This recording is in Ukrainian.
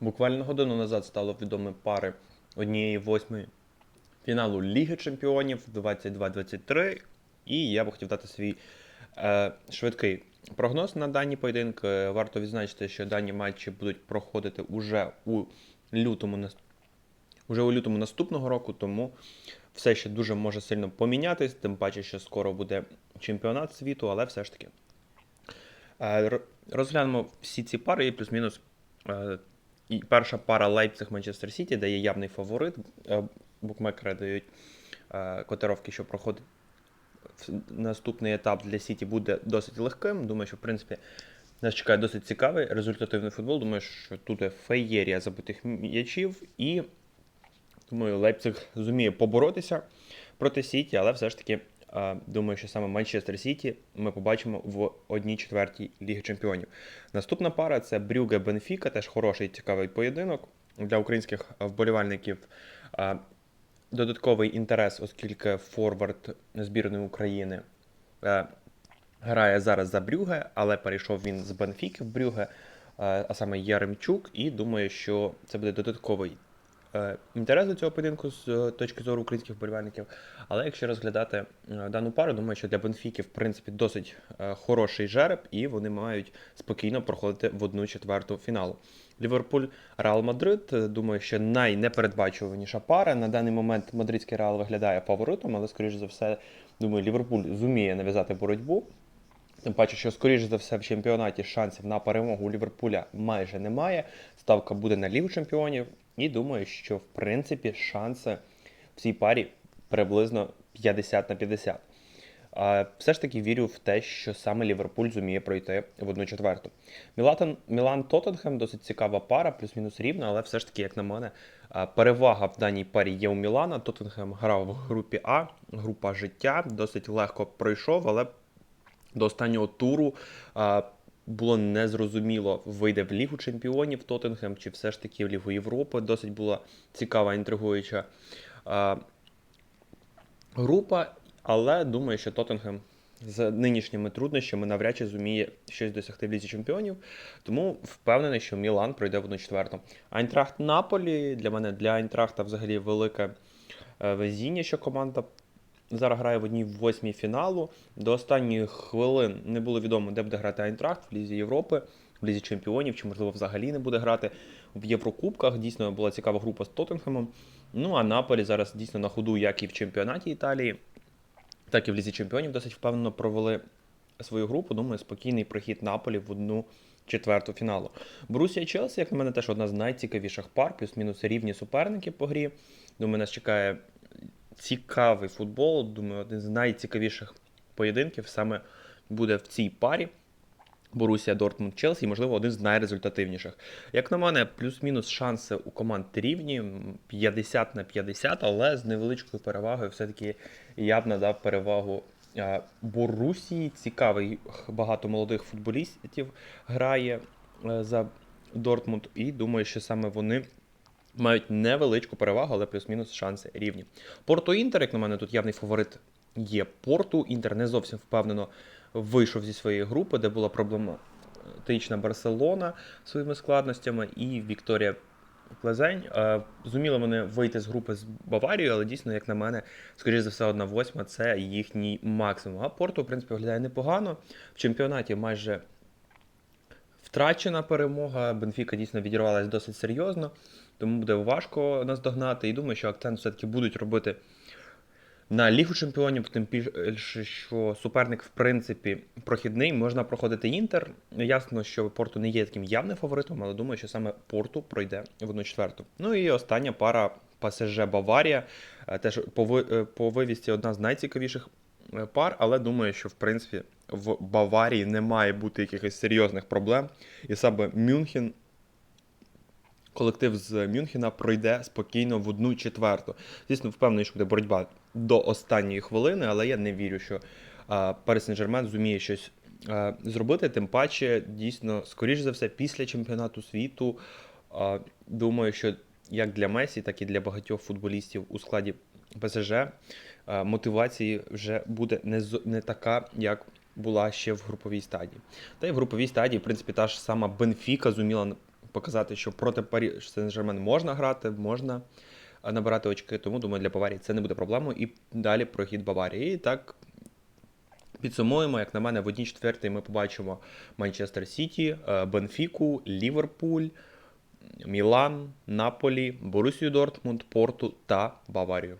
Буквально годину назад стало відомо пари однієї восьмої фіналу Ліги Чемпіонів 22-23. І я би хотів дати свій е, швидкий прогноз на дані поєдинки. Варто відзначити, що дані матчі будуть проходити уже у лютому уже у лютому наступного року, тому все ще дуже може сильно помінятись, тим паче, що скоро буде чемпіонат світу, але все ж таки. Е, Розглянемо всі ці пари і плюс-мінус. е, І перша пара Лейпциг Манчестер Сіті, де є явний фаворит. Е, Букмекери дають е, котировки, що проходить наступний етап для Сіті буде досить легким. Думаю, що в принципі нас чекає досить цікавий результативний футбол. Думаю, що тут є феєрія забитих м'ячів, і думаю, Лейпциг зуміє поборотися проти Сіті, але все ж таки. Думаю, що саме Манчестер Сіті ми побачимо в одній четвертій Ліги Чемпіонів. Наступна пара це Брюге Бенфіка, теж хороший цікавий поєдинок для українських вболівальників. Додатковий інтерес, оскільки форвард збірної України е, грає зараз за Брюге, але перейшов він з Бенфіки в Брюге, е, а саме Яремчук, і думаю, що це буде додатковий інтерес до цього поєдинку з е, точки зору українських вболівальників. Але якщо розглядати е, дану пару, думаю, що для Бенфіки, в принципі, досить е, хороший жереб, і вони мають спокійно проходити в одну четверту фіналу. Ліверпуль Реал Мадрид, е, думаю, що найнепередбачуваніша пара. На даний момент мадридський Реал виглядає фаворитом, але, скоріш за все, думаю, Ліверпуль зуміє нав'язати боротьбу. Тим паче, що, скоріш за все, в чемпіонаті шансів на перемогу Ліверпуля майже немає. Ставка буде на Лігу чемпіонів. І думаю, що в принципі шанси в цій парі приблизно 50 на 50. А, Все ж таки вірю в те, що саме Ліверпуль зуміє пройти в одну четверту. Мілан, Мілан Тоттенхем досить цікава пара, плюс-мінус рівна, але все ж таки, як на мене, перевага в даній парі є у Мілана. Тоттенхем грав в групі А, група життя, досить легко пройшов, але до останнього туру було незрозуміло, вийде в Лігу Чемпіонів Тоттенхем чи все ж таки в Лігу Європи. Досить була цікава, інтригуюча а, група, але думаю, що Тоттенхем з нинішніми труднощами навряд чи зуміє щось досягти в Лізі Чемпіонів. Тому впевнений, що Мілан пройде в одну четверту. Айнтрахт Наполі для мене для Айнтрахта взагалі велике е, везіння, що команда зараз грає в одній восьмій фіналу. До останньої хвилин не було відомо, де буде грати Айнтрахт в Лізі Європи, в Лізі Чемпіонів, чи, можливо, взагалі не буде грати в Єврокубках. Дійсно була цікава група з Тоттенхемом. Ну а Наполі зараз дійсно на ходу, як і в чемпіонаті Італії, так і в Лізі Чемпіонів досить впевнено провели свою групу. Думаю, спокійний прохід Наполі в одну четверту фіналу. Борусія Челсі, як на мене, теж одна з найцікавіших пар, плюс-мінус рівні суперники по грі. Думаю, нас чекає цікавий футбол. Думаю, один з найцікавіших поєдинків саме буде в цій парі. Борусія Дортмунд Челсі, можливо, один з найрезультативніших. Як на мене, плюс-мінус шанси у команд рівні 50 на 50, але з невеличкою перевагою все-таки я б надав перевагу е, Борусії. Цікавий багато молодих футболістів грає е, за Дортмунд, і думаю, що саме вони мають невеличку перевагу, але плюс-мінус шанси рівні. Порту Інтер, як на мене, тут явний фаворит є Порту. Інтер не зовсім впевнено вийшов зі своєї групи, де була проблематична Барселона своїми складностями і Вікторія Плезень. Е, Зуміли вони вийти з групи з Баварією, але дійсно, як на мене, скоріш за все, одна восьма це їхній максимум. А Порту, в принципі, виглядає непогано. В чемпіонаті майже втрачена перемога. Бенфіка дійсно відірвалася досить серйозно, тому буде важко наздогнати. І думаю, що акцент все-таки будуть робити на Лігу Чемпіонів, тим більше, що суперник, в принципі, прохідний, можна проходити Інтер. Ясно, що Порту не є таким явним фаворитом, але думаю, що саме Порту пройде в одну четверту. Ну і остання пара ПСЖ Баварія. Е, Теж по, е, по вивісті одна з найцікавіших пар, але думаю, що в принципі в Баварії не має бути якихось серйозних проблем. І саме Мюнхен колектив з Мюнхена пройде спокійно в одну четверту. Звісно, впевнений, що буде боротьба до останньої хвилини, але я не вірю, що Пари Сен-Жермен зуміє щось зробити. Тим паче, дійсно, скоріш за все, після чемпіонату світу. Думаю, що як для Месі, так і для багатьох футболістів у складі ПСЖ мотивації вже буде не, не така, як була ще в груповій стадії. Та й в груповій стадії, в принципі, та ж сама Бенфіка зуміла показати, що проти Парі Сен-Жермен можна грати, можна е, набирати очки. Тому думаю, для Баварії це не буде проблемою. І далі прохід Баварії. І так підсумуємо, як на мене, в одній четвертій ми побачимо Манчестер Сіті, е, Бенфіку, Ліверпуль, Мілан, Наполі, Борусію Дортмунд, Порту та Баварію.